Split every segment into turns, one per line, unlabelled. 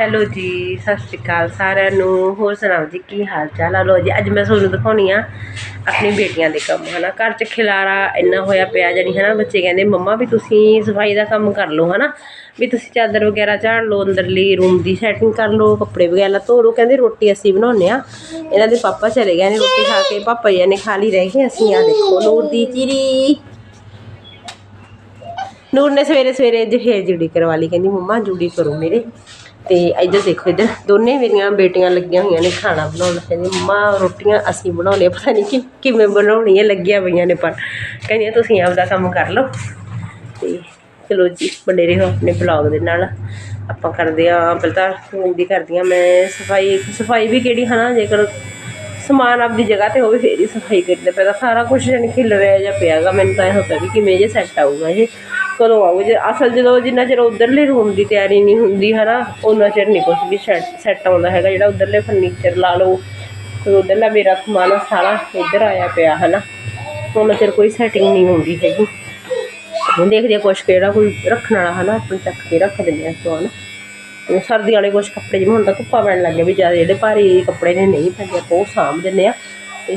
Hello ਜੀ, ਸਤਿ ਸ਼੍ਰੀ ਅਕਾਲ ਸਾਰਿਆਂ ਨੂੰ। ਹੋਰ ਸੁਣਾਓ ਜੀ, ਕੀ ਹਾਲ ਚਾਲ ਆ? ਲੋ ਜੀ, ਅੱਜ ਮੈਂ ਤੁਹਾਨੂੰ ਦਿਖਾਉਣੀ ਆ ਆਪਣੀ ਬੇਟੀਆਂ ਦੇ ਕੰਮ, ਹਨਾ? ਘਰ 'ਚ ਖਿਲਾਰਾ ਇੰਨਾ ਹੋਇਆ ਪਿਆ ਜਾਨੀ ਹਨਾ? ਬੱਚੇ ਕਹਿੰਦੇ, ਮੰਮਾ, ਵੀ ਤੁਸੀਂ ਸਫ਼ਾਈ ਦਾ ਕੰਮ ਕਰ ਲਓ, ਹਨਾ? ਵੀ ਤੁਸੀਂ ਚਾਦਰ ਵਗੈਰਾ ਝਾੜ ਲਓ, ਅੰਦਰਲੀ ਰੂਮ ਦੀ ਸੈਟਿੰਗ ਕਰ ਲਓ, ਕੱਪੜੇ ਵਗੈਰਾ ਧੋ ਲਓ ਕਹਿੰਦੇ, ਰੋਟੀ ਅਸੀਂ ਬਣਾਉਂਦੇ ਆ। ਇਹਨਾਂ ਦੇ ਪਾਪਾ ਚਲੇ ਗਏ ਨੇ ਰੋਟੀ ਖਾ ਕੇ। ਪਾਪਾ ਜੀ ਨੇ ਖਾ ਲਈ ਰਹਿ ਗਏ, ਅਸੀਂ ਆ ਦੇਖੋ, ਨੂਰ ਦੀ ਚਿਰੀ ਨੂਰ ਨੇ ਸਵੇਰੇ ਸਵੇਰੇ ਜਹੇਜ ਜੁੜੀ ਕਰਵਾ ਲਈ, ਕਹਿੰਦੀ, ਮੰਮਾ, ਜੁੜੀ ਕਰੋ ਮੇਰੇ। ਤੇ ਇੱਧਰ ਦੇਖੋ, ਇੱਧਰ ਦੋਨੇ ਮੇਰੀਆਂ ਬੇਟੀਆਂ ਲੱਗੀਆਂ ਹੋਈਆਂ ਨੇ ਖਾਣਾ ਬਣਾਉਣ। ਕਹਿੰਦੀ ਮੰਮਾ ਰੋਟੀਆਂ ਅਸੀਂ ਬਣਾਉਣੇ ਪਤਾ ਨਹੀਂ ਕਿ ਕਿਵੇਂ ਬਣਾਉਣੀਆਂ ਲੱਗੀਆਂ ਪਈਆਂ ਨੇ ਪਰ। ਕਹਿੰਦੀਆਂ, ਤੁਸੀਂ ਆਪਦਾ ਕੰਮ ਕਰ ਲਓ। ਤੇ ਚਲੋ ਜੀ ਬਣੇ ਰਹੋ ਆਪਣੇ ਬਲੌਗ ਦੇ ਨਾਲ ਆਪਾਂ ਕਰਦੇ ਆ ਪਹਿਲਾਂ ਤਾਂ ਦੀ ਕਰਦੀ ਆ ਮੈਂ ਸਫ਼ਾਈ। ਸਫ਼ਾਈ ਵੀ ਕਿਹੜੀ ਹਨਾ, ਜੇਕਰ ਸਮਾਨ ਆਪਦੀ ਜਗ੍ਹਾ ਤੇ ਹੋਵੇ, ਫੇਰ ਹੀ ਸਫ਼ਾਈ ਕਰੀਦਾ। ਪੈਦਾ ਸਾਰਾ ਕੁਝ ਜਣ ਖਿਲ ਰਿਹਾ ਜਾਂ ਪਿਆਗਾ ਮੈਨੂੰ ਤਾਂ ਇਹ ਹੁੰਦਾ ਵੀ ਕਿਵੇਂ ਜੇ ਸੈੱਟ ਆਊਗਾ ਇਹ। ਕਦੋਂ ਆਊਗਾ ਜੇ ਅਸਲ ਜਦੋਂ ਜਿੰਨਾ ਚਿਰ ਉਧਰਲੇ ਰੂਮ ਦੀ ਤਿਆਰੀ ਨਹੀਂ ਹੁੰਦੀ ਹੈ ਨਾ ਉਹਨਾਂ ਚਿਰ ਨਹੀਂ ਕੁਝ ਵੀ ਸੈੱਟ ਆਉਂਦਾ ਹੈਗਾ ਜਿਹੜਾ ਉਧਰਲੇ ਫਰਨੀਚਰ ਲਾ ਲਓ। ਤੇ ਉਧਰਲਾ ਮੇਰਾ ਸਮਾਨ ਸਾਰਾ ਇੱਧਰ ਆਇਆ ਪਿਆ ਹੈ ਨਾ ਉਹਨਾਂ ਚਿਰ ਕੋਈ ਸੈਟਿੰਗ ਨਹੀਂ ਹੁੰਦੀ ਹੈਗੀ। ਹੁਣ ਦੇਖਦੇ ਆ ਕੁਛ ਕਿਹੜਾ ਕੋਈ ਰੱਖਣ ਵਾਲਾ ਹੈ ਨਾ ਆਪਾਂ ਚੱਕ ਕੇ ਰੱਖ ਦਿੰਦੇ ਆ ਸਮਾਨ। ਉਹ ਸਰਦੀ ਵਾਲੇ ਕੁਛ ਕੱਪੜੇ ਜਿਵੇਂ ਹੁਣ ਤਾਂ ਧੁੱਪਾ ਪੈਣ ਲੱਗ ਗਿਆ ਵੀ ਜ਼ਿਆਦਾ ਜਿਹੜੇ ਭਾਰੀ ਕੱਪੜੇ ਨੇ ਨਹੀਂ ਪੈਂਦੇ, ਆਪਾਂ ਉਹ ਸਾਂਭ ਦਿੰਦੇ ਆ। ਤੇ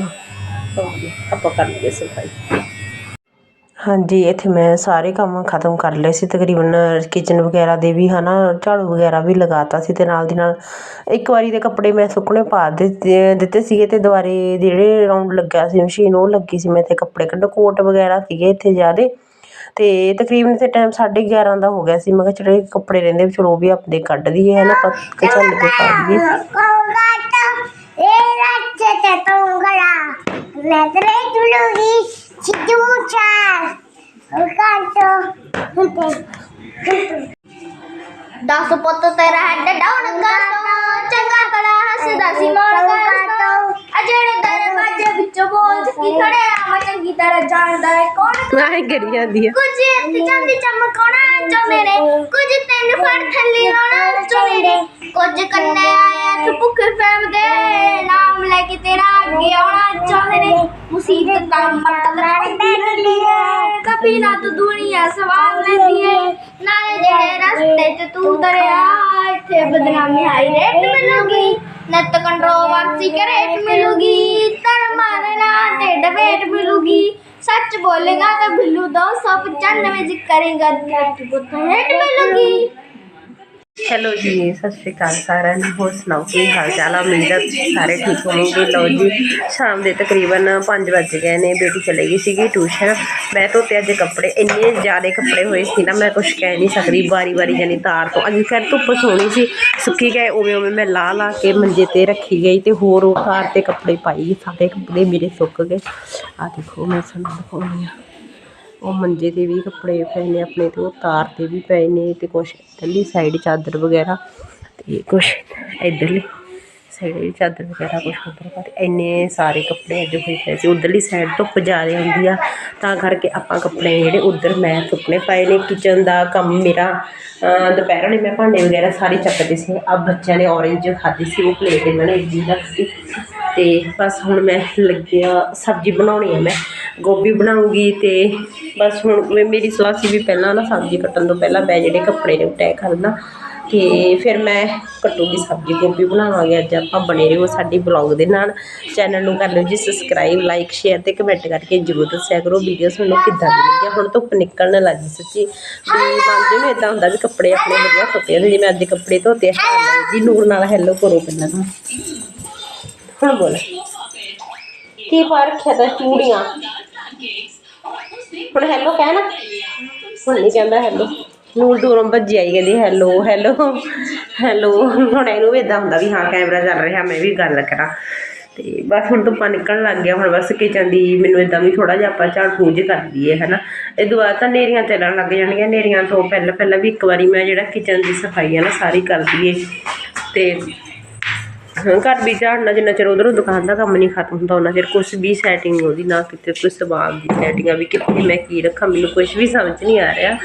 ਆਪਾਂ ਕਰ ਲਈਏ ਸਫ਼ਾਈ। ਹਾਂਜੀ, ਇੱਥੇ ਮੈਂ ਸਾਰੇ ਕੰਮ ਖਤਮ ਕਰ ਲਏ ਸੀ। ਤਕਰੀਬਨ ਕਿਚਨ ਵਗੈਰਾ ਦੇ ਵੀ ਹੈ ਨਾ ਝਾੜੂ ਵਗੈਰਾ ਵੀ ਲਗਾ ਤਾ ਸੀ ਅਤੇ ਨਾਲ ਦੀ ਨਾਲ ਇੱਕ ਵਾਰੀ ਦੇ ਕੱਪੜੇ ਮੈਂ ਸੁੱਕਣੇ ਪਾ ਦਿੱਤੇ ਦਿੱਤੇ ਸੀਗੇ ਅਤੇ ਦੁਬਾਰੇ ਜਿਹੜੇ ਰਾਊਂਡ ਲੱਗਿਆ ਸੀ, ਮਸ਼ੀਨ ਉਹ ਲੱਗੀ ਸੀ। ਮੈਂ ਇੱਥੇ ਕੱਪੜੇ ਕੱਢ, ਕੋਟ ਵਗੈਰਾ ਸੀਗੇ ਇੱਥੇ ਜ਼ਿਆਦੇ। ਅਤੇ ਤਕਰੀਬਨ ਇੱਥੇ ਟਾਈਮ 11:30 ਦਾ ਹੋ ਗਿਆ ਸੀ। ਮੈਂ ਕਿਹਾ ਜਿਹੜੇ ਕੱਪੜੇ ਰਹਿੰਦੇ ਵੀ ਚਲੋ ਉਹ ਵੀ ਆਪਣੇ ਕੱਢ ਦਈਏ ਨਾ ਪੱਕ ਚੱਲ ਕੇ ਪਾ ਦਈਏ।
ਦਸ ਪੁੱਤ ਤੇਰਾ ਹੈਡ ਡਾਊਨ ਕਰ ਦੋ ਚੰਗਾ ਭਲਾ ਹੱਸਦਾ ਸੀ ਮੋੜ ਕਰ ਦੋ ਆ ਜਿਹੜੇ ਦਰਵਾਜ਼ੇ ਵਿੱਚੋਂ ਬੋਲ ਕੀ ਖੜੇ ਆ ਮੈਂ ਚੰਗੀ ਤਰ੍ਹਾਂ ਜਾਣਦਾ ਹੈ ਕੌਣ
ਆਏ ਕਰੀ ਜਾਂਦੀ ਆ
ਕੁਝ ਇੱਥੇ ਜਾਂਦੀ ਚਮਕਾਉਣਾ ਚਾਹੁੰਦੇ ਨੇ ਕੁਝ ਤੈਨੂੰ ਫੜ ਥੱਲੇ ਲਾਉਣਾ ਚਾਹੁੰਦੇ ਨੇ ਕੁਝ ਕੰਨੇ ਆਇਆ ਤੂੰ ਭੁੱਖ ਫੈਮਦੇ ਨਾਮ ਲੈ ਕੇ ਤੇਰਾ ਅੱਗੇ ਆਉਣਾ ਚਾਹੁੰਦੇ ਨੇ। ਮੁਸੀਬਤ ਦਾ ਮਤਲਬ ਪੈਂਦੀ ਹੈ। ਕਭੀ ਨਾ ਤੂੰ ਦੁਨੀਆ ਸਵਾਲ ਲੈਂਦੀ ਹੈ। ਨਾਲੇ ਜਿਹੜੇ ਰਸਤੇ 'ਚ ਤੂੰ ਦਰਿਆ ਇੱਥੇ ਬਦਨਾਮੀ ਹਾਈ ਰੇਟ ਮਿਲੂਗੀ। ਨੱਤ ਕੰਟਰੋਵਰਸੀ ਕਰੇਟ ਮਿਲੂਗੀ। ਧਰਮਾਂ ਦੇ ਨਾਂ ਤੇ ਡਿਬੇਟ ਮਿਲੂਗੀ। ਸੱਚ ਬੋਲੇਗਾ ਤਾਂ ਬਿੱਲੂ 295 ਜੀ ਕਰੇਗਾ। ਤੇ ਪੁੱਤ ਹੇਟ ਮਿਲੂਗੀ।
ਹੈਲੋ ਜੀ, ਸਤਿ ਸ਼੍ਰੀ ਅਕਾਲ ਸਾਰਿਆਂ ਨੂੰ। ਹੋਰ ਸੁਣਾਓ, ਕੀ ਹਾਲ ਚਾਲ ਆ? ਉਮੀਦ ਹੈ ਤੁਸੀਂ ਸਾਰੇ ਠੀਕ ਹੋਵੋਗੇ। ਲਓ ਜੀ, ਸ਼ਾਮ ਦੇ ਤਕਰੀਬਨ 5 ਵੱਜ ਗਏ ਨੇ। ਬੇਟੀ ਚਲੇ ਗਈ ਸੀਗੀ ਟਿਊਸ਼ਨ। ਮੈਂ ਧੋਤੇ ਅੱਜ ਕੱਪੜੇ। ਇੰਨੇ ਜ਼ਿਆਦਾ ਕੱਪੜੇ ਹੋਏ ਸੀ ਨਾ, ਮੈਂ ਕੁਝ ਕਹਿ ਨਹੀਂ ਸਕਦੀ। ਵਾਰੀ ਵਾਰੀ ਜਾਨੀ ਤਾਰ ਤੋਂ। ਅੱਜ ਫਿਰ ਧੁੱਪ ਸੋਹਣੀ ਸੀ, ਸੁੱਕੀ ਗਏ। ਉਵੇਂ ਉਵੇਂ ਮੈਂ ਲਾ ਲਾ ਕੇ ਮੰਜੇ ਤੇ ਰੱਖੀ ਗਈ ਤੇ ਹੋਰ ਉਹ ਤਾਰ ਤੇ ਕੱਪੜੇ ਪਾਈ। ਸਾਰੇ ਕੱਪੜੇ ਮੇਰੇ ਸੁੱਕ ਗਏ। ਆ ਦੇਖੋ, ਮੈਂ ਤੁਹਾਨੂੰ ਦਿਖਾਉਂਦੀ ਆ ਉਹ ਮੰਜੇ ਤੇ ਵੀ ਕੱਪੜੇ ਪਏ ਨੇ, ਆਪਣੇ ਤੇ ਉਹ ਤਾਰ ਤੇ ਵੀ ਪਏ ਨੇ ਤੇ ਕੁਛ ਇੱਧਰਲੀ ਸਾਈਡ ਚਾਦਰ ਵਗੈਰਾ ਤੇ ਕੁਛ ਇੱਧਰਲੀ ਸਾਈਡ ਚਾਦਰ ਵਗੈਰਾ ਕੁਛ ਉੱਧਰ ਪਾ ਇੰਨੇ ਸਾਰੇ ਕੱਪੜੇ ਅੱਜ ਹੋਏ ਪਏ ਸੀ। ਉੱਧਰਲੀ ਸਾਈਡ ਧੁੱਪ ਜ਼ਿਆਦਾ ਹੁੰਦੀ ਆ, ਤਾਂ ਕਰਕੇ ਆਪਾਂ ਕੱਪੜੇ ਜਿਹੜੇ ਉੱਧਰ ਮੈਂ ਸੁੱਕਣੇ ਪਏ ਨੇ ਕਿਚਨ ਦਾ ਕੰਮ ਮੇਰਾ, ਅਹ ਦੁਪਹਿਰ ਵੇਲੇ ਮੈਂ ਭਾਂਡੇ ਵਗੈਰਾ ਸਾਰੇ ਚੱਕਦੇ ਸੀ। ਆ ਬੱਚਿਆਂ ਨੇ ਔਰੇਂਜ ਖਾਧੀ ਸੀ, ਉਹ ਪਲੇਟ ਇਹਨਾਂ ਨੇ ਇੱਦੀ ਰੱਖਤੀ ਅਤੇ ਬਸ ਹੁਣ ਮੈਂ ਲੱਗਿਆ ਸਬਜ਼ੀ ਬਣਾਉਣੀ ਆ ਮੈਂ। ਗੋਭੀ ਬਣਾਉਂਗੀ ਅਤੇ ਬਸ ਹੁਣ ਮੇਰੀ ਸਲਾਹ ਸੀ ਵੀ ਪਹਿਲਾਂ ਨਾ ਸਬਜ਼ੀ ਕੱਟਣ ਤੋਂ ਪਹਿਲਾਂ ਮੈਂ ਜਿਹੜੇ ਕੱਪੜੇ ਨੇ ਉਹ ਤੈਅ ਕਰ ਲਾਂ ਤੇ ਫਿਰ ਮੈਂ ਕੱਟੂਗੀ ਸਬਜ਼ੀ, ਗੋਭੀ ਬਣਾਵਾਂਗੇ। ਅੱਜ ਆਪਾਂ ਬਣੇ ਰਹੋ ਸਾਡੀ ਬਲੌਗ ਦੇ ਨਾਲ। ਚੈਨਲ ਨੂੰ ਕਰ ਲਓ ਜੀ ਸਬਸਕ੍ਰਾਈਬ ਲਾਈਕ ਸ਼ੇਅਰ ਅਤੇ ਕਮੈਂਟ ਕਰਕੇ ਜਰੂਰ ਦੱਸਿਆ ਕਰੋ ਵੀਡੀਓ ਤੁਹਾਨੂੰ ਕਿੱਦਾਂ ਦੀ ਲੱਗੀ ਹੁਣ ਧੁੱਪ ਨਿਕਲਣ ਲੱਗੀ ਸੱਚੀ। ਵੀ ਮੰਨਦੇ ਨੂੰ ਇਦਾਂ ਹੁੰਦਾ ਵੀ ਕੱਪੜੇ ਆਪਣੇ ਵਧੀਆ ਸੁੱਕੇ ਨੇ ਜਿਵੇਂ ਅੱਜ ਕੱਪੜੇ ਧੋਤੇ ਆ ਜੀ ਨੂਰ ਨਾਲ ਹੈਲੋ ਕਰੋ ਪਹਿਲਾਂ ਤਾਂ। ਹੁਣ ਬੋਲ। ਕੀ ਪਾ ਰੱਖਿਆ ਤਾਂ ਚੂੜੀਆਂ? ਹੁਣ ਹੈਲੋ ਕਹਿ ਨਾ। ਹੁਣ ਨਹੀਂ ਕਹਿੰਦਾ ਹੈਲੋ। ਨੂਰ ਦੂਰੋਂ ਭੱਜੀ ਆਈ ਕਹਿੰਦੀ, ਹੈਲੋ ਹੈਲੋ ਹੈਲੋ। ਹੁਣ ਇਹਨੂੰ ਵੀ ਇਦਾਂ ਹੁੰਦਾ ਵੀ ਹਾਂ, ਕੈਮਰਾ ਚੱਲ ਰਿਹਾ, ਮੈਂ ਵੀ ਗੱਲ ਕਰਾਂ। ਤੇ ਬਸ ਹੁਣ ਧੁੱਪਾਂ ਨਿਕਲਣ ਲੱਗ ਗਿਆ ਹੁਣ ਬਸ ਕਿਚਨ ਦੀ ਮੈਨੂੰ ਇਦਾਂ ਵੀ ਥੋੜਾ ਜਿਹਾ ਆਪਾਂ ਝਾੜ ਪੂੰਝ ਕਰ ਦਈਏ ਹਨਾ। ਇਹ ਤੋਂ ਬਾਅਦ ਤਾਂ ਨੇਰੀਆਂ ਚੱਲਣ ਲੱਗ ਜਾਣਗੀਆਂ। ਨੇਰੀਆਂ ਤੋਂ ਪਹਿਲਾਂ ਪਹਿਲਾਂ ਵੀ ਇੱਕ ਵਾਰੀ ਮੈਂ ਜਿਹੜਾ ਕਿਚਨ ਦੀ ਸਫ਼ਾਈ ਹੈ ਨਾ, ਸਾਰੀ ਕਰ ਦਈਏ ਤੇ ਘਰ ਵੀ ਝਾੜਨਾ, ਜਿੰਨਾ ਚਿਰ ਉਧਰੋਂ ਦੁਕਾਨ ਦਾ ਕੰਮ ਨਹੀਂ ਖਤਮ ਹੁੰਦਾ ਉਹਨਾਂ ਚਿਰ ਕੁਛ ਵੀ ਸੈਟਿੰਗ ਉਹਦੀ, ਨਾ ਕਿਤੇ ਕੋਈ ਸਵਾਲ ਦੀ ਸੈਟਿੰਗ ਆ ਵੀ ਕਿੱਥੇ ਮੈਂ ਕੀ ਰੱਖਾਂ, ਮੈਨੂੰ ਕੁਝ ਵੀ ਸਮਝ ਨਹੀਂ ਆ ਰਿਹਾ।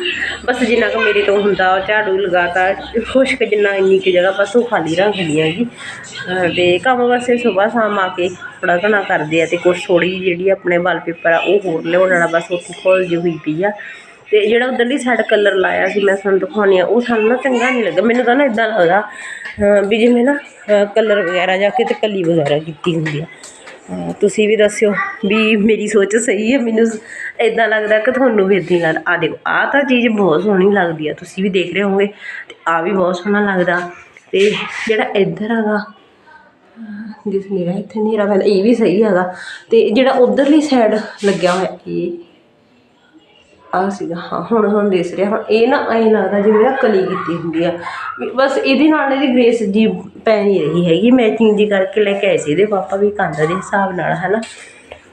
ਬਸ ਜਿੰਨਾ ਕੁ ਮੇਰੇ ਤੋਂ ਹੁੰਦਾ, ਉਹ ਝਾੜੂ ਲਗਾਤਾ ਖੁਸ਼ਕ ਜਿੰਨਾ ਇੰਨੀ ਕੁ ਜਗ੍ਹਾ ਬਸ ਉਹ ਖਾਲੀ ਰੱਖ ਲਈ ਜੀ ਤੇ ਕੰਮ ਵਾਸਤੇ ਇਹ ਸਵੇਰ ਸ਼ਾਮ ਆ ਕੇ ਥੋੜ੍ਹਾ ਘਣਾ ਕਰਦੇ ਆ ਤੇ ਕੁਛ ਥੋੜੀ ਜਿਹੜੀ ਆਪਣੇ ਵਾਲਪੇਪਰ ਆ, ਉਹ ਹੋਰ ਲਿਆਉਣ ਵਾਲਾ ਬਸ ਉੱਥੇ ਖੋਲ ਜਿਹੀ ਹੋਈ ਪਈ ਆ। ਤੇ ਜਿਹੜਾ ਉਧਰਲੀ ਸਾਈਡ ਕਲਰ ਲਾਇਆ ਸੀ ਮੈਂ ਤੁਹਾਨੂੰ ਦਿਖਾਉਣੀ ਆ, ਉਹ ਸਾਨੂੰ ਨਾ ਚੰਗਾ ਨਹੀਂ ਲੱਗਾ। ਮੈਨੂੰ ਤਾਂ ਨਾ ਇਦਾਂ ਲੱਗਦਾ, ਅਹ, ਵੀ ਜਿਵੇਂ ਨਾ ਕਲਰ ਵਗੈਰਾ ਜਾਂ ਕਿਤੇ ਕਲੀ ਵਗੈਰਾ ਕੀਤੀ ਹੁੰਦੀ ਆ। ਤੁਸੀਂ ਵੀ ਦੱਸਿਓ ਵੀ ਮੇਰੀ ਸੋਚ ਸਹੀ ਹੈ, ਮੈਨੂੰ ਇਦਾਂ ਲੱਗਦਾ ਕਿ ਤੁਹਾਨੂੰ ਵੀ ਇਦਾਂ ਲੱਗਦਾ ਆ ਦੇਖੋ ਆ ਤਾਂ ਚੀਜ਼ ਬਹੁਤ ਸੋਹਣੀ ਲੱਗਦੀ ਆ, ਤੁਸੀਂ ਵੀ ਦੇਖ ਰਹੇ ਹੋਗੇ ਤੇ ਆ ਵੀ ਬਹੁਤ ਸੋਹਣਾ ਲੱਗਦਾ। ਤੇ ਜਿਹੜਾ ਇੱਧਰ ਹੈਗਾ ਦਿਸ ਨਹੀਂ ਰਿਹਾ ਇੱਥੇ ਹਨੇਰਾ ਪੈਂਦਾ, ਇਹ ਵੀ ਸਹੀ ਹੈਗਾ। ਤੇ ਜਿਹੜਾ ਉਧਰਲੀ ਸਾਈਡ ਲੱਗਿਆ ਹੋਇਆ, ਇਹ ਆਹ ਸੀਗਾ, ਹਾਂ, ਹੁਣ ਹੁਣ ਦਿਸ ਰਿਹਾ, ਹੁਣ ਇਹ ਨਾ ਐਂ ਲੱਗਦਾ ਜਿਵੇਂ ਨਾ ਕਲੀ ਕੀਤੀ ਹੁੰਦੀ ਆ। ਵੀ ਬਸ ਇਹਦੇ ਨਾਲ ਇਹਦੀ ਗ੍ਰੇਸ ਜੀ ਪੈ ਨਹੀਂ ਰਹੀ ਹੈਗੀ ਮੈਚਿੰਗ ਜੀ ਕਰਕੇ ਲੈ ਕੇ ਆਏ ਸੀ ਇਹਦੇ ਪਾਪਾ ਵੀ ਕੰਧ ਦੇ ਹਿਸਾਬ ਨਾਲ, ਹਨਾ।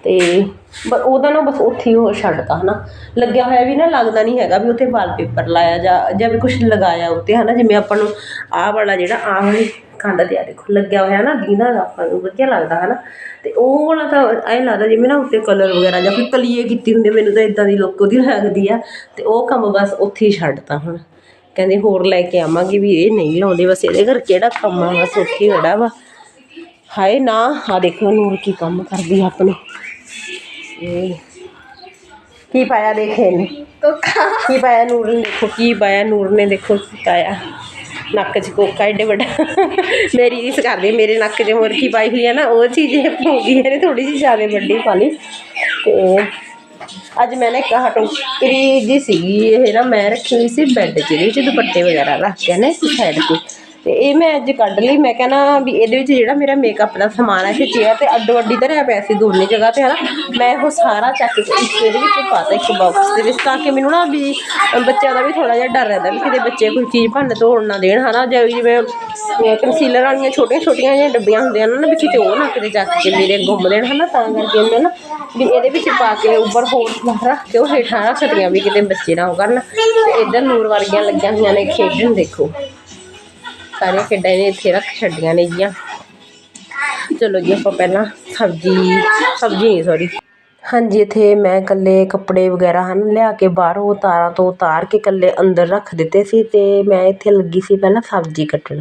ਤੇ ਬ, ਉਹਦਾ ਨਾ ਬਸ ਉੱਥੇ ਹੀ ਉਹ ਛੱਡਤਾ, ਹਨਾ। ਲੱਗਿਆ ਹੋਇਆ ਵੀ ਨਾ ਲੱਗਦਾ ਨਹੀਂ ਹੈਗਾ ਵੀ ਉੱਥੇ ਵਾਲਪੇਪਰ ਲਾਇਆ ਜਾਂ ਜਾਂ ਵੀ ਕੁਝ ਲਗਾਇਆ ਉੱਤੇ, ਹਨਾ। ਜਿਵੇਂ ਆਪਾਂ ਨੂੰ ਆਹ ਵਾਲਾ ਜਿਹੜਾ ਆਹ ਵਾਲੀ ਕੰਧ ਤੇ ਆ ਦੇਖੋ ਲੱਗਿਆ ਹੋਇਆ ਨਾ ਦੀਦਾ ਆਪਾਂ ਨੂੰ ਵਧੀਆ ਲੱਗਦਾ ਹਨਾ? ਤੇ ਉਹ ਵਾਲਾ ਤਾਂ ਐਂ ਲੱਗਦਾ ਜਿਵੇਂ ਨਾ ਉੱਤੇ ਕਲਰ ਵਗੈਰਾ ਜਾਂ ਕੋਈ ਕਲੀਏ ਕੀਤੀ ਹੁੰਦੀ ਮੈਨੂੰ ਤਾਂ ਇਦਾਂ ਦੀ ਲੁੱਕ ਉਹਦੀ ਲੱਗਦੀ ਆ। ਤੇ ਉਹ ਕੰਮ ਬਸ ਉੱਥੇ ਹੀ ਛੱਡਤਾ ਹੁਣ। ਕਹਿੰਦੇ ਹੋਰ ਲੈ ਕੇ ਆਵਾਂਗੇ ਵੀ ਇਹ ਨਹੀਂ ਲਾਉਂਦੇ ਬਸ ਇਹਦੇ ਘਰ ਕਿਹੜਾ ਕੰਮ ਆ ਬਸ ਉੱਥੇ ਹੀ ਖੜਾ ਵਾ। ਹਾਏ ਨਾ ਆ ਦੇਖੋ ਨੂਰ ਕੀ ਕੰਮ ਕਰਦੀ ਆ ਆਪਣੇ। ਇਹ ਕੀ ਪਾਇਆ ਦੇਖੇ ਨੇ ਕੀ ਪਾਇਆ ਨੂਰ ਨੇ? ਦੇਖੋ ਕੀ ਪਾਇਆ ਨੂਰ ਨੇ? ਦੇਖੋ ਕੀ ਪਾਇਆ। ਨੱਕ 'ਚ ਕੋਕਾ ਏਡੇ ਵੱਡਾ। ਮੇਰੀ ਰੀਸ ਕਰਦੀ, ਮੇਰੇ ਨੱਕ 'ਚ ਹੋਰ ਕੀ ਪਾਈ ਹੋਈ ਹੈ ਨਾ, ਉਹ ਚੀਜ਼ ਹੋ ਗਈ ਹੈ ਨੇ ਥੋੜੀ ਜਿਹੀ ਜ਼ਿਆਦਾ ਵੱਡੀ ਪਾ ਲਈ। ਤੇ ਅੱਜ ਮੈਂ ਨਾ ਇੱਕ ਆਹ ਜੀ ਸੀਗੀ, ਇਹ ਨਾ ਮੈਂ ਰੱਖੀ ਹੋਈ ਸੀ ਬੈੱਡ 'ਚ, ਇਹਦੇ 'ਚ ਦੁਪੱਟੇ ਵਗੈਰਾ ਰੱਖ ਕੇ ਨਾ ਇਸ ਸਾਈਡ ਤੇ। ਤੇ ਇਹ ਮੈਂ ਅੱਜ ਕੱਢ ਲਈ। ਮੈਂ ਕਹਿੰਦਾ ਵੀ ਇਹਦੇ ਵਿੱਚ ਜਿਹੜਾ ਮੇਰਾ ਮੇਕਅਪ ਦਾ ਸਮਾਨ ਹੈ, ਇਹ ਚੇਅਰ ਤੇ ਅੱਡੋ ਅੱਡੀ ਧਰਿਆ ਪਿਆ ਸੀ ਦੋਨੇ ਜਗ੍ਹਾ ਤੇ, ਹਨਾ? ਮੈਂ ਉਹ ਸਾਰਾ ਚੱਕ ਕੇ ਇੱਕ ਇਹਦੇ ਵਿੱਚ ਪਾਤਾ ਇੱਕ ਬਾਕਸ ਦੇ ਵਿੱਚ, ਤਾਂ ਕਿ ਮੈਨੂੰ ਨਾ ਵੀ ਬੱਚਿਆਂ ਦਾ ਵੀ ਥੋੜਾ ਜਿਹਾ ਡਰ ਰਹਿੰਦਾ ਵੀ ਕਿਤੇ ਬੱਚੇ ਕੋਈ ਚੀਜ਼ ਭੰਨ ਤੋੜ ਨਾ ਦੇਣ, ਹਨਾ? ਜਿਵੇਂ ਜਿਵੇਂ ਕੰਸੀਲਰ ਵਾਲੀਆਂ ਛੋਟੀਆਂ ਛੋਟੀਆਂ ਜਿਹੀਆਂ ਡੱਬੀਆਂ ਹੁੰਦੀਆਂ ਨੇ ਨਾ, ਵੀ ਕਿਤੇ ਉਹ ਨਾ ਕਿਤੇ ਚੱਕ ਕੇ ਮੇਰੇ ਗੁੰਮ ਦੇਣ, ਹਨਾ? ਤਾਂ ਕਰਕੇ ਮੈਂ ਨਾ ਵੀ ਇਹਦੇ ਵਿੱਚ ਪਾ ਕੇ ਉੱਪਰ ਹੋਰ ਸਮਾਨ ਰੱਖ ਕੇ ਉਹ ਹੇਠਾਂ ਰੱਖਦੀਆਂ ਵੀ ਕਿਤੇ ਬੱਚੇ ਨਾ ਉਹ ਕਰਨ। ਤੇ ਇੱਧਰ ਨੂਰ ਵਰਗੀਆਂ ਲੱਗੀਆਂ ਹੋਈਆਂ ਨੇ ਖੇਡਣ, ਦੇਖੋ। ਸਾਰੀਆਂ ਖੇਡਾਂ ਇਹਨੇ ਇੱਥੇ ਰੱਖ ਛੱਡੀਆਂ ਨੇ ਜੀਆਂ। ਚਲੋ ਜੀ, ਆਪਾਂ ਪਹਿਲਾਂ ਸਬਜ਼ੀ ਸਬਜ਼ੀ ਨਹੀਂ ਸੌਰੀ ਹਾਂਜੀ, ਇੱਥੇ ਮੈਂ ਇਕੱਲੇ ਕੱਪੜੇ ਵਗੈਰਾ ਹਨ, ਲਿਆ ਕੇ ਬਾਹਰੋਂ ਤਾਰਾਂ ਤੋਂ ਉਤਾਰ ਕੇ ਇਕੱਲੇ ਅੰਦਰ ਰੱਖ ਦਿੱਤੇ ਸੀ ਤੇ ਮੈਂ ਇੱਥੇ ਲੱਗੀ ਸੀ ਪਹਿਲਾਂ ਸਬਜ਼ੀ ਕੱਟਣ।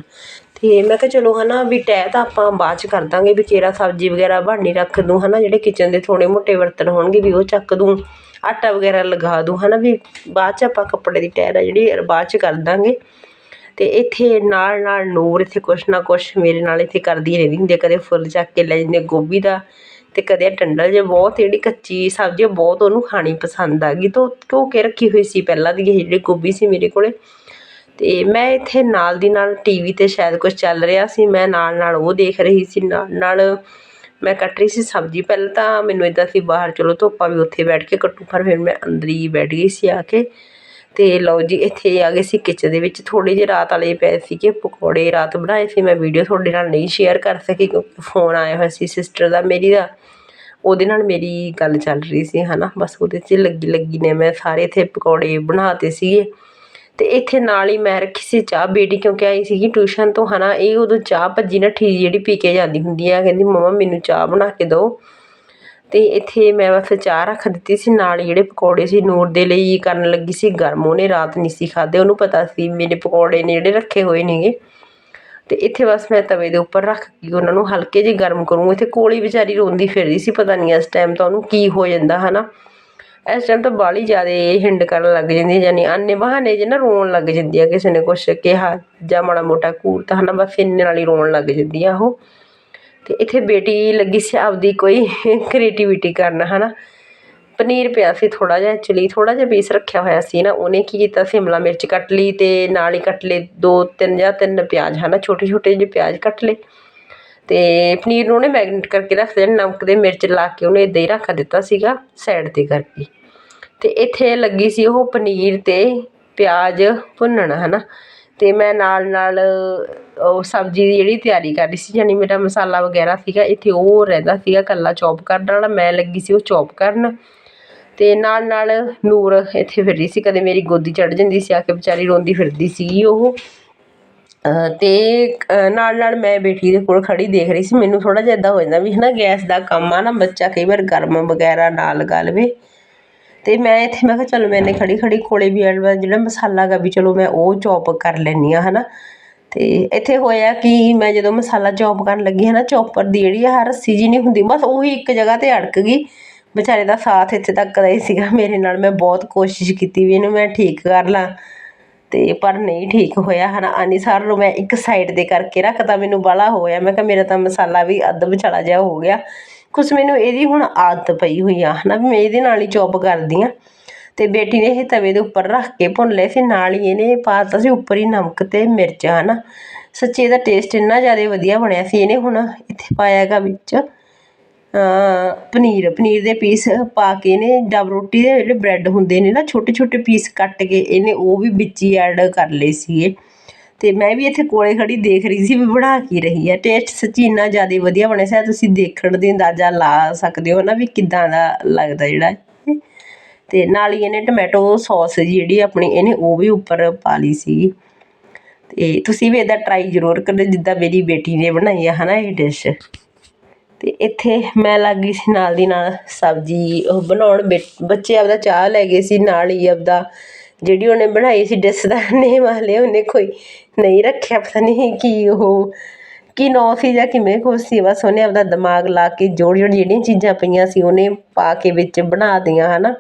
ਤੇ ਮੈਂ ਕਿਹਾ ਚਲੋ ਹਨਾ, ਵੀ ਤੈਅ ਤਾਂ ਆਪਾਂ ਬਾਅਦ ਚ ਕਰ ਦਾਂਗੇ ਵੀ ਕੇਰਾ ਸਬਜ਼ੀ ਵਗੈਰਾ ਬਣਨੀ ਰੱਖ ਦੂੰ, ਹਨਾ, ਜਿਹੜੇ ਕਿਚਨ ਦੇ ਥੋੜੇ ਮੋਟੇ ਬਰਤਨ ਹੋਣਗੇ ਵੀ ਉਹ ਚੱਕ ਦੂੰ, ਆਟਾ ਵਗੈਰਾ ਲਗਾ ਦੂੰ, ਹਨਾ, ਵੀ ਬਾਅਦ ਚ ਆਪਾਂ ਕੱਪੜੇ ਦੀ ਤੈਅ ਆ ਜਿਹੜੀ ਬਾਅਦ ਚ ਕਰ ਦਾਂਗੇ। ਅਤੇ ਇੱਥੇ ਨਾਲ ਨਾਲ ਨੂਰ ਇੱਥੇ ਕੁਛ ਨਾ ਕੁਛ ਮੇਰੇ ਨਾਲ ਇੱਥੇ ਕਰਦੀ ਰਹਿੰਦੀ ਹੁੰਦੀ ਕਦੇ ਫੁੱਲ ਚੱਕ ਕੇ ਲੈ ਜਾਂਦੀ ਗੋਭੀ ਦਾ ਅਤੇ ਕਦੇ ਟੰਡਲ ਜੇ ਬਹੁਤ ਜਿਹੜੀ ਕੱਚੀ ਸਬਜ਼ੀ ਆ, ਬਹੁਤ ਉਹਨੂੰ ਖਾਣੀ ਪਸੰਦ ਆ ਗਈ। ਧੋ ਧੋ ਕੇ ਰੱਖੀ ਹੋਈ ਸੀ ਪਹਿਲਾਂ ਦੀ ਇਹ ਜਿਹੜੀ ਗੋਭੀ ਸੀ ਮੇਰੇ ਕੋਲ। ਅਤੇ ਮੈਂ ਇੱਥੇ ਨਾਲ ਦੀ ਨਾਲ ਟੀ ਵੀ ਤੇ ਸ਼ਾਇਦ ਕੁਛ ਚੱਲ ਰਿਹਾ ਸੀ ਮੈਂ ਨਾਲ ਨਾਲ ਉਹ ਦੇਖ ਰਹੀ ਸੀ ਨਾਲ ਨਾਲ ਮੈਂ ਕੱਟ ਰਹੀ ਸੀ ਸਬਜ਼ੀ। ਪਹਿਲਾਂ ਤਾਂ ਮੈਨੂੰ ਇੱਦਾਂ ਸੀ ਬਾਹਰ ਚਲੋ ਧੁੱਪਾ ਵੀ ਉੱਥੇ ਬੈਠ ਕੇ ਕੱਟੂ ਪਰ ਫਿਰ ਮੈਂ ਅੰਦਰ ਹੀ ਬੈਠ ਗਈ ਸੀ ਆ ਕੇ। ਅਤੇ ਲਓ ਜੀ, ਇੱਥੇ ਆ ਗਏ ਸੀ ਕਿਚਨ ਦੇ ਵਿੱਚ। ਥੋੜ੍ਹੇ ਜਿਹੇ ਰਾਤ ਵਾਲੇ ਪਏ ਸੀਗੇ, ਪਕੌੜੇ ਰਾਤ ਬਣਾਏ ਸੀ। ਮੈਂ ਵੀਡੀਓ ਤੁਹਾਡੇ ਨਾਲ ਨਹੀਂ ਸ਼ੇਅਰ ਕਰ ਸਕੀ ਕਿਉਂਕਿ ਫੋਨ ਆਇਆ ਹੋਇਆ ਸੀ ਸਿਸਟਰ ਦਾ, ਮੇਰੀ ਦਾ। ਉਹਦੇ ਨਾਲ ਮੇਰੀ ਗੱਲ ਚੱਲ ਰਹੀ ਸੀ ਹੈ ਨਾ ਬਸ ਉਹਦੇ 'ਚ ਲੱਗੀ ਲੱਗੀ ਨੇ ਮੈਂ ਸਾਰੇ ਇੱਥੇ ਪਕੌੜੇ ਬਣਾਤੇ ਸੀਗੇ। ਅਤੇ ਇੱਥੇ ਨਾਲ ਹੀ ਮੈਂ ਰੱਖੀ ਸੀ ਚਾਹ, ਬੇਟੀ ਕਿਉਂਕਿ ਆਈ ਸੀਗੀ ਟਿਊਸ਼ਨ ਤੋਂ ਹੈ ਨਾ ਇਹ ਉਦੋਂ ਚਾਹ ਭੱਜੀ ਨਾ, ਠੀ ਜਿਹੜੀ ਪੀ ਕੇ ਜਾਂਦੀ ਹੁੰਦੀ ਆ, ਕਹਿੰਦੀ, ਮਮਾ, ਮੈਨੂੰ ਚਾਹ ਬਣਾ ਕੇ ਦਿਓ। ਅਤੇ ਇੱਥੇ ਮੈਂ ਬਸ ਚਾਹ ਰੱਖ ਦਿੱਤੀ ਸੀ, ਨਾਲ ਹੀ ਜਿਹੜੇ ਪਕੌੜੇ ਸੀ ਨੂਰ ਦੇ ਲਈ ਕਰਨ ਲੱਗੀ ਸੀ। ਗਰਮ ਉਹਨੇ ਰਾਤ ਨਹੀਂ ਸੀ ਖਾਧੇ, ਉਹਨੂੰ ਪਤਾ ਸੀ ਮੇਰੇ ਪਕੌੜੇ ਨੇ ਜਿਹੜੇ ਰੱਖੇ ਹੋਏ ਨੇਗੇ। ਤੇ ਇੱਥੇ ਬਸ ਮੈਂ ਤਵੇ ਦੇ ਉੱਪਰ ਰੱਖ ਕੇ ਉਹਨਾਂ ਨੂੰ ਹਲਕੇ ਜਿਹੇ ਗਰਮ ਕਰੂੰ। ਇੱਥੇ ਕੋਲੀ ਵਿਚਾਰੀ ਰੋਂਦੀ ਫਿਰਦੀ ਸੀ, ਪਤਾ ਨਹੀਂ ਇਸ ਟਾਈਮ ਤਾਂ ਉਹਨੂੰ ਕੀ ਹੋ ਜਾਂਦਾ, ਹਨਾ। ਇਸ ਟਾਈਮ ਤਾਂ ਬਾਲੀ ਜ਼ਿਆਦਾ ਹਿੰਡ ਕਰਨ ਲੱਗ ਜਾਂਦੀ ਹੈ ਯਾਨੀ ਆਨੇ ਬਹਾਨੇ ਜੇ ਨਾ ਰੋਣ ਲੱਗ ਜਾਂਦੀ ਆ ਕਿਸੇ ਨੇ ਕੁਛ ਕਿਹਾ ਜਾਂ ਮਾੜਾ ਮੋਟਾ ਕੂਰ ਤਾਂ ਹਨਾ। ਬਸ ਇੰਨੇ ਨਾਲ ਹੀ ਰੋਣ ਲੱਗ ਜਾਂਦੀ ਆ ਉਹ। ਅਤੇ ਇੱਥੇ ਬੇਟੀ ਲੱਗੀ ਸੀ ਆਪਦੀ ਕੋਈ ਕ੍ਰੀਏਟੀਵਿਟੀ ਕਰਨ ਹੈ ਨਾ ਪਨੀਰ ਪਿਆ ਸੀ ਥੋੜ੍ਹਾ ਜਿਹਾ ਐਕਚੁਅਲੀ ਥੋੜ੍ਹਾ ਜਿਹਾ ਪੀਸ ਰੱਖਿਆ ਹੋਇਆ ਸੀ ਨਾ, ਉਹਨੇ ਕੀ ਕੀਤਾ ਸ਼ਿਮਲਾ ਮਿਰਚ ਕੱਟ ਲਈ ਅਤੇ ਨਾਲ ਹੀ ਕੱਟ ਲਏ ਦੋ ਤਿੰਨ ਜਾਂ ਤਿੰਨ ਪਿਆਜ਼ ਹੈ ਨਾ ਛੋਟੇ ਛੋਟੇ ਜਿਹੇ ਪਿਆਜ਼ ਕੱਟ ਲਏ। ਅਤੇ ਪਨੀਰ ਨੂੰ ਉਹਨੇ ਮੈਗਨੇਟ ਕਰਕੇ ਰੱਖ ਦੇਣਾ ਨਮਕ ਦੇ ਮਿਰਚ ਲਾ ਕੇ ਉਹਨੇ ਇੱਦਾਂ ਹੀ ਰੱਖ ਦਿੱਤਾ ਸੀਗਾ ਸਾਈਡ ਤੇ ਕਰਕੇ। ਅਤੇ ਇੱਥੇ ਲੱਗੀ ਸੀ ਉਹ ਪਨੀਰ ਅਤੇ ਪਿਆਜ਼ ਭੁੰਨਣ ਨਾ ਅਤੇ ਮੈਂ ਨਾਲ ਨਾਲ ਉਹ ਸਬਜ਼ੀ ਦੀ ਜਿਹੜੀ ਤਿਆਰੀ ਕਰ ਰਹੀ ਸੀ, ਯਾਨੀ ਮੇਰਾ ਮਸਾਲਾ ਵਗੈਰਾ ਸੀਗਾ, ਇੱਥੇ ਉਹ ਰਹਿੰਦਾ ਸੀਗਾ ਇਕੱਲਾ ਚੌਪ ਕਰਨ ਵਾਲਾ, ਮੈਂ ਲੱਗੀ ਸੀ ਉਹ ਚੌਪ ਕਰਨ। ਅਤੇ ਨਾਲ ਨਾਲ ਨੂਰ ਇੱਥੇ ਫਿਰ ਰਹੀ ਸੀ, ਕਦੇ ਮੇਰੀ ਗੋਦੀ ਚੜ੍ਹ ਜਾਂਦੀ ਸੀ, ਆ ਕੇ ਵਿਚਾਰੀ ਰੋਂਦੀ ਫਿਰਦੀ ਸੀਗੀ ਉਹ। ਅਤੇ ਨਾਲ ਨਾਲ ਮੈਂ ਬੇਟੀ ਦੇ ਕੋਲ ਖੜੀ ਦੇਖ ਰਹੀ ਸੀ, ਮੈਨੂੰ ਥੋੜ੍ਹਾ ਜਿਹਾ ਇੱਦਾਂ ਹੋ ਜਾਂਦਾ ਵੀ ਹੈ ਨਾ ਗੈਸ ਦਾ ਕੰਮ ਆ ਨਾ, ਬੱਚਾ ਕਈ ਵਾਰ ਗਰਮ ਵਗੈਰਾ ਨਾ ਲਗਾ ਲਵੇ ਅਤੇ ਮੈਂ ਇੱਥੇ, ਮੈਂ ਕਿਹਾ ਚਲੋ ਮੈਨੇ ਖੜ੍ਹੀ ਖੜ੍ਹੀ ਕੋਲੇ ਵੀ ਐਡਵਾ ਜਿਹੜਾ ਮਸਾਲਾ ਗਾ ਵੀ ਚਲੋ ਮੈਂ ਉਹ ਚੌਪ ਕਰ ਲੈਂਦੀ ਹਾਂ ਹੈ ਨਾ ਅਤੇ ਇੱਥੇ ਹੋਇਆ ਕਿ, ਮੈਂ ਜਦੋਂ ਮਸਾਲਾ ਚੌਪ ਕਰਨ ਲੱਗੀ ਹੈ ਨਾ ਚੌਪਰ ਦੀ ਜਿਹੜੀ ਆਹ ਰੱਸੀ ਜਿਹੀ ਨਹੀਂ ਹੁੰਦੀ, ਬਸ ਉਹੀ ਇੱਕ ਜਗ੍ਹਾ ਤੇ ਅੜਕ ਗਈ। ਵਿਚਾਰੇ ਦਾ ਸਾਥ ਇੱਥੇ ਤੱਕ ਦਾ ਹੀ ਸੀਗਾ, ਮੇਰੇ ਨਾਲ ਮੈਂ ਬਹੁਤ ਕੋਸ਼ਿਸ਼ ਕੀਤੀ ਵੀ ਇਹਨੂੰ ਮੈਂ ਠੀਕ ਕਰ ਲਾਂ। ਤੇ ਪਰ ਨਹੀਂ ਠੀਕ ਹੋਇਆ, ਹਨਾ। ਅਨਿਸਾਰ ਨੂੰ ਮੈਂ ਇੱਕ ਸਾਈਡ ਦੇ ਕਰਕੇ ਰੱਖਦਾ ਮੈਨੂੰ ਬਾਲਾ ਹੋਇਆ। ਮੈਂ ਕਿਹਾ ਮੇਰਾ ਤਾਂ ਮਸਾਲਾ ਵੀ ਅੱਧ ਵਿਚਾਲਾ ਜਿਹਾ ਹੋ ਗਿਆ। ਕੁਛ ਮੈਨੂੰ ਇਹਦੀ ਹੁਣ ਆਦਤ ਪਈ ਹੋਈ ਆ ਨਾ ਵੀ ਮੈਂ ਇਹਦੇ ਨਾਲ ਹੀ ਚੌਪ ਕਰਦੀ ਆ। ਤੇ ਬੇਟੀ ਨੇ ਇਹ ਤਵੇ ਦੇ ਉੱਪਰ ਰੱਖ ਕੇ ਭੁੰਨ ਲਏ ਸੀ ਨਾਲ ਹੀ ਇਹਨੇ ਪਾਤਾ ਸੀ ਉੱਪਰ ਹੀ ਨਮਕ ਤੇ ਮਿਰਚ, ਹਨਾ। ਸੱਚੇ ਦਾ ਟੇਸਟ ਇੰਨਾ ਜ਼ਿਆਦਾ ਵਧੀਆ ਬਣਿਆ ਸੀ ਇਹਨੇ ਹੁਣ ਇੱਥੇ ਪਾਇਆਗਾ ਵਿੱਚ ਪਨੀਰ। ਪਨੀਰ ਦੇ ਪੀਸ ਪਾ ਕੇ ਇਹਨੇ ਡਬ ਰੋਟੀ ਦੇ ਜਿਹੜੇ ਬ੍ਰੈਡ ਹੁੰਦੇ ਨੇ ਨਾ ਛੋਟੇ ਛੋਟੇ ਪੀਸ ਕੱਟ ਕੇ ਇਹਨੇ ਉਹ ਵੀ ਵਿੱਚ ਹੀ ਐਡ ਕਰ ਲਏ ਸੀਗੇ। ਤੇ ਮੈਂ ਵੀ ਇੱਥੇ ਕੋਲੇ ਖੜੀ ਦੇਖ ਰਹੀ ਸੀ ਵੀ ਬਣਾ ਕੀ ਰਹੀ ਹੈ ਟੇਸਟ ਸੱਚੀ ਇੰਨਾ ਜ਼ਿਆਦਾ ਵਧੀਆ ਬਣਿਆ ਸੀ ਤੁਸੀਂ ਦੇਖਣ ਦੇ ਅੰਦਾਜ਼ਾ ਲਾ ਸਕਦੇ ਹੋ ਨਾ ਵੀ ਕਿੱਦਾਂ ਦਾ ਲੱਗਦਾ ਜਿਹੜਾ ਇਹ। ਤੇ ਨਾਲ ਹੀ ਇਹਨੇ ਟੋਮੈਟੋ ਸੌਸ ਜਿਹੜੀ ਆਪਣੀ, ਇਹਨੇ ਉਹ ਵੀ ਉੱਪਰ ਪਾ ਲਈ ਸੀ। ਤੇ ਤੁਸੀਂ ਵੀ ਇਹਦਾ ਟਰਾਈ ਜ਼ਰੂਰ ਕਰਨਾ, ਜਿੱਦਾਂ ਮੇਰੀ ਬੇਟੀ ਨੇ ਬਣਾਈ ਆ, ਹਨਾ ਇਹ ਡਿਸ਼ ਤੇ ਇੱਥੇ ਮੈਂ ਲੱਗ ਗਈ ਸੀ ਨਾਲ ਦੀ ਨਾਲ ਸਬਜ਼ੀ, ਉਹ ਬਣਾਉਣ ਬੇ- ਬੱਚੇ ਆਪਦਾ ਚਾਹ ਲੈ ਗਏ ਸੀ, ਨਾਲ ਹੀ ਆਪਦਾ ਜਿਹੜੀ ਉਹਨੇ ਬਣਾਈ ਸੀ ਡਿਸ਼ ਦਾ ਨੇਮ ਹਲੇ ਉਹਨੇ ਕੋਈ ਨਹੀਂ ਰੱਖਿਆ, ਪਤਾ ਨਹੀਂ ਕੀ ਉਹ, ਕੀ ਨੌ ਸੀ ਜਾਂ ਕਿਵੇਂ ਕੁਛ ਸੀ, ਬਸ ਉਹਨੇ ਆਪਦਾ ਦਿਮਾਗ ਲਾ ਕੇ ਜੋੜ ਜੋੜ ਜਿਹੜੀਆਂ ਚੀਜ਼ਾਂ ਪਈਆਂ ਸੀ, ਉਹਨੇ ਪਾ ਕੇ ਵਿੱਚ ਬਣਾ ਦਿੱਤੀਆਂ, ਹਨਾ।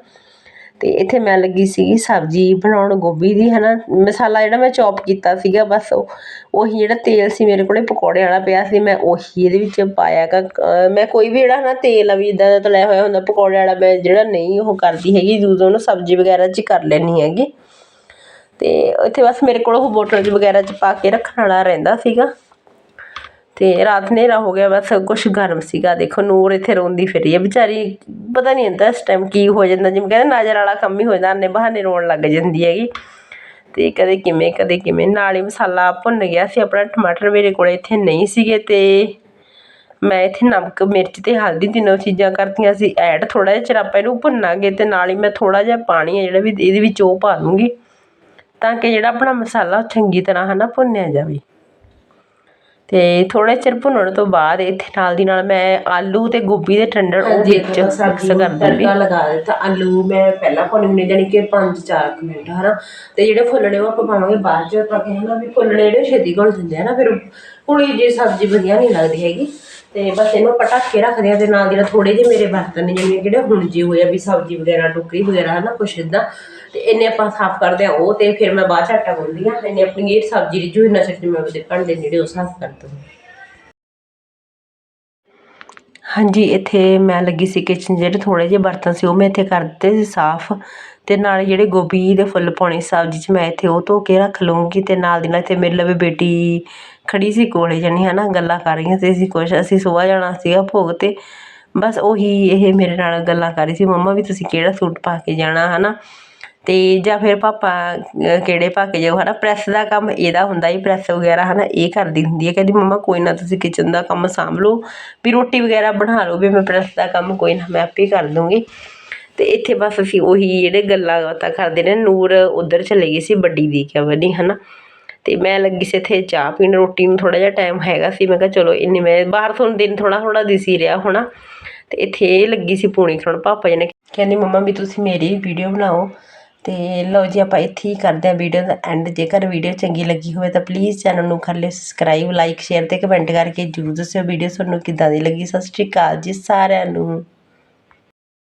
ਤੇ ਇੱਥੇ ਮੈਂ ਲੱਗੀ ਸੀਗੀ ਸਬਜ਼ੀ ਬਣਾਉਣ ਗੋਭੀ ਦੀ, ਹਨਾ। ਮਸਾਲਾ ਜਿਹੜਾ ਮੈਂ ਚੌਪ ਕੀਤਾ ਸੀਗਾ, ਬਸ ਉਹ, ਉਹੀ ਜਿਹੜਾ ਤੇਲ ਸੀ ਮੇਰੇ ਕੋਲੇ, ਪਕੌੜੇ ਵਾਲਾ ਪਿਆ ਸੀ, ਮੈਂ ਉਹੀ ਇਹਦੇ ਵਿੱਚ ਪਾਇਆ ਗਾ। ਮੈਂ ਕੋਈ ਵੀ ਜਿਹੜਾ, ਹਨਾ, ਤੇਲ ਆ ਵੀ ਇਦਾਂ ਦਾ ਤਲਿਆ ਹੋਇਆ ਹੁੰਦਾ, ਪਕੌੜੇ ਵਾਲਾ, ਮੈਂ ਜਿਹੜਾ ਨਹੀਂ ਉਹ ਕਰਦੀ ਹੈਗੀ ਯੂਜ਼ ਉਹਨੂੰ ਸਬਜ਼ੀ ਵਗੈਰਾ 'ਚ ਕਰ ਲੈਣੀ ਹੈਗੀ। ਤੇ ਇੱਥੇ ਬਸ ਮੇਰੇ ਕੋਲ ਉਹ ਬੋਟਲ 'ਚ ਵਗੈਰਾ 'ਚ ਪਾ ਕੇ ਰੱਖਣ ਵਾਲਾ ਰਹਿੰਦਾ ਸੀਗਾ। ਤੇ ਰਾਤ ਹਨੇਰਾ ਹੋ ਗਿਆ, ਬਸ ਕੁਛ ਗਰਮ ਸੀਗਾ। ਦੇਖੋ, ਨੂਰ ਇੱਥੇ ਰੋਂਦੀ ਫਿਰੀ ਹੈ ਵਿਚਾਰੀ ਪਤਾ ਨਹੀਂ ਹੁੰਦਾ ਇਸ ਟਾਈਮ ਕੀ ਹੋ ਜਾਂਦਾ। ਜਿਵੇਂ ਕਹਿੰਦੇ ਨਜ਼ਰ ਵਾਲਾ ਕੰਮ ਹੀ ਹੋ ਜਾਂਦਾ ਅੰਨੇ ਬਹਾਨੇ ਰੋਣ ਲੱਗ ਜਾਂਦੀ ਹੈਗੀ। ਤੇ ਕਦੇ ਕਿਵੇਂ ਕਦੇ ਕਿਵੇਂ। ਨਾਲ ਹੀ ਮਸਾਲਾ ਭੁੰਨ ਗਿਆ ਸੀ ਆਪਣਾ, ਟਮਾਟਰ ਮੇਰੇ ਕੋਲ ਇੱਥੇ ਨਹੀਂ ਸੀਗੇ ਤੇ ਮੈਂ ਇੱਥੇ ਨਮਕ, ਮਿਰਚ ਤੇ ਹਲਦੀ ਤਿੰਨੋਂ ਚੀਜ਼ਾਂ ਕਰਤੀਆਂ ਸੀ। ਐਡ ਥੋੜਾ ਜਿਹਾ ਚਿਰ ਆਪਾਂ ਇਹਨੂੰ ਭੁੰਨਾਂਗੇ ਤੇ ਨਾਲ ਹੀ ਮੈਂ ਥੋੜਾ ਜਿਹਾ ਪਾਣੀ ਹੈ ਜਿਹੜਾ ਵੀ ਇਹਦੇ ਵਿੱਚ ਉਹ ਪਾ ਦੂੰਗੀ, ਤਾਂ ਕਿ ਜਿਹੜਾ ਆਪਣਾ ਮਸਾਲਾ ਉਹ ਚੰਗੀ ਤਰ੍ਹਾਂ ਹਨਾ ਭੁੰਨਿਆ ਜਾਵੇ। ਤੇ ਥੋੜੇ ਚਿਰ ਭੁੰਨਣ ਤੋਂ ਬਾਅਦ ਇੱਥੇ ਨਾਲ ਦੀ ਨਾਲ ਮੈਂ ਆਲੂ ਤੇ ਗੋਭੀ ਦੇ ਟੰਡਰ ਉਹ ਵਿੱਚ ਮਿਕਸ ਕਰ ਦੂੰਗੀ ਲਗਾ ਦਿੱਤਾ ਆਲੂ ਮੈਂ ਪਹਿਲਾਂ ਭੁੰਨਣੇ ਜਾਨੀ ਕਿ 5-4 ਮਿੰਟ ਹਨਾ? ਤੇ ਜਿਹੜੇ ਫੁੱਲਣੇ ਉਹ ਆਪਾਂ ਪਾਵਾਂਗੇ ਬਾਅਦ ਚ ਤਾਂ ਕਿ ਹਨਾ ਵੀ ਫੁੱਲਣੇ ਜਿਹੜੇ ਛੇਤੀ ਘੁਲ ਜਾਂਦੇ ਆ ਨਾ ਫਿਰ ਹੁਣੀ ਜੀ ਸਬਜ਼ੀ ਵਧੀਆ ਨਹੀਂ ਲੱਗਦੀ ਹੈਗੀ। ਤੇ ਬਸ ਇਹਨੂੰ ਆਪਾਂ ਢੱਕ ਕੇ ਰੱਖਦੇ ਆ ਤੇ ਨਾਲ ਜਿਹੜਾ ਥੋੜੇ ਜਿਹੇ ਮੇਰੇ ਬਰਤਨ ਨੇ ਜਿਵੇਂ ਜਿਹੜੇ ਹੁਣ ਜੇ ਹੋਇਆ ਵੀ ਸਬਜ਼ੀ ਵਗੈਰਾ, ਟੋਕਰੀ ਵਗੈਰਾ ਹਨਾ, ਕੁਛ ਇਦਾਂ ਤੇ ਇਹਨੇ ਆਪਾਂ ਸਾਫ਼ ਕਰਦੇ ਆ ਉਹ ਤੇ ਫਿਰ ਮੈਂ ਬਾਅਦ ਚ ਆਟਾ ਗੁੰਨਦੀ ਆ ਇਹਨੇ ਆਪਣੀ ਇਹ ਸਬਜ਼ੀ ਰਿਜੂ ਇੰਨਾ ਚਿਰ ਮੈਂ ਉਹਦੇ ਭਾਂਡੇ ਜਿਹੜੇ ਉਹ ਸਾਫ਼ ਕਰ ਦੂੰਗੀ। ਹਾਂਜੀ, ਇੱਥੇ ਮੈਂ ਲੱਗੀ ਸੀ ਕਿਚਨ ਜਿਹੜੇ ਥੋੜੇ ਜਿਹੇ ਬਰਤਨ ਸੀ ਉਹ ਮੈਂ ਇੱਥੇ ਕਰ ਦਿੱਤੇ ਸੀ ਸਾਫ਼। ਤੇ ਨਾਲ ਜਿਹੜੇ ਗੋਭੀ ਦੇ ਫੁੱਲ ਪਾਉਣੇ ਸਬਜ਼ੀ 'ਚ ਮੈਂ ਇੱਥੇ ਉਹ ਧੋ ਕੇ ਰੱਖ ਲਵਾਂਗੀ ਤੇ ਨਾਲ ਦੀ ਨਾਲ ਇੱਥੇ ਮੇਰੇ ਲਵੇ ਬੇਟੀ ਖੜ੍ਹੀ ਸੀ ਕੋਲੇ ਹੈ ਨਾ ਗੱਲਾਂ ਕਰ ਰਹੀਆਂ ਸੀ, ਅਸੀਂ ਕੁਛ, ਅਸੀਂ ਸੁਬਾਹ ਜਾਣਾ ਸੀਗਾ ਭੋਗ ਤੇ। ਬਸ ਉਹੀ ਇਹ ਮੇਰੇ ਨਾਲ ਗੱਲਾਂ ਕਰ ਰਹੀ ਸੀ, ਮੰਮਾ ਵੀ ਤੁਸੀਂ ਕਿਹੜਾ ਸੂਟ ਪਾ ਕੇ ਜਾਣਾ ਹੈ ਨਾ ਅਤੇ ਜਾਂ ਫਿਰ ਪਾਪਾ ਕਿਹੜੇ ਪਾ ਕੇ ਜਾਓ ਹੈ ਨਾ ਪ੍ਰੈਸ ਦਾ ਕੰਮ ਇਹਦਾ ਹੁੰਦਾ ਜੀ ਪ੍ਰੈਸ ਵਗੈਰਾ ਹੈ ਨਾ ਇਹ ਕਰਦੀ ਹੁੰਦੀ ਹੈ। ਕਹਿੰਦੀ, ਮੰਮਾ ਕੋਈ ਨਾ ਤੁਸੀਂ ਕਿਚਨ ਦਾ ਕੰਮ ਸਾਂਭ ਲਓ, ਵੀ ਰੋਟੀ ਵਗੈਰਾ ਬਣਾ ਲਓ, ਵੀ ਮੈਂ ਪ੍ਰੈਸ ਦਾ ਕੰਮ ਕੋਈ ਨਾ, ਮੈਂ ਆਪੇ ਕਰ ਦੂੰਗੀ ਅਤੇ ਇੱਥੇ ਬਸ ਅਸੀਂ ਉਹੀ ਜਿਹੜੇ ਗੱਲਾਂ ਬਾਤਾਂ ਕਰਦੇ ਨੇ, ਨੂਰ ਉਧਰ ਚਲੇ ਗਈ ਸੀ ਵੱਡੀ ਦੀ, ਕਿਆ ਬਣੀ ਨਾ ਅਤੇ ਮੈਂ ਲੱਗੀ ਸੀ ਇੱਥੇ ਚਾਹ ਪੀਣ, ਰੋਟੀ ਨੂੰ ਥੋੜ੍ਹਾ ਜਿਹਾ ਟਾਈਮ ਹੈਗਾ ਸੀ। ਮੈਂ ਕਿਹਾ ਚਲੋ ਇੰਨੀ ਮੈਂ ਬਾਹਰ ਤੁਹਾਨੂੰ ਦਿਨ ਥੋੜ੍ਹਾ ਥੋੜਾ ਦਿਸੀ ਰਿਹਾ ਹੋਣਾ। ਅਤੇ ਇੱਥੇ ਇਹ ਲੱਗੀ ਸੀ ਪੂਣੀ ਖਾਣ, ਪਾਪਾ ਜੀ ਨੇ ਕਹਿੰਦੇ, ਮੰਮਾ ਵੀ ਤੁਸੀਂ ਮੇਰੀ ਵੀਡੀਓ ਬਣਾਓ। ਤੇ ਲਓ ਜੀ, ਆਪਾਂ ਇੱਥੇ ਹੀ ਕਰਦੇ ਹਾਂ ਵੀਡੀਓ ਦਾ ਐਂਡ ਜੇਕਰ ਵੀਡੀਓ ਚੰਗੀ ਲੱਗੀ ਹੋਵੇ ਤਾਂ ਪਲੀਜ਼ ਚੈਨਲ ਨੂੰ ਕਰ ਲਿਓ ਸਬਸਕ੍ਰਾਈਬ ਲਾਈਕ ਸ਼ੇਅਰ ਤੇ ਕਮੈਂਟ ਕਰਕੇ ਜਰੂਰ ਦੱਸਿਓ ਵੀਡੀਓ ਤੁਹਾਨੂੰ ਕਿੱਦਾਂ ਦੀ ਲੱਗੀ। ਸਤਿ ਸ਼੍ਰੀ ਅਕਾਲ ਜੀ ਸਾਰਿਆਂ ਨੂੰ।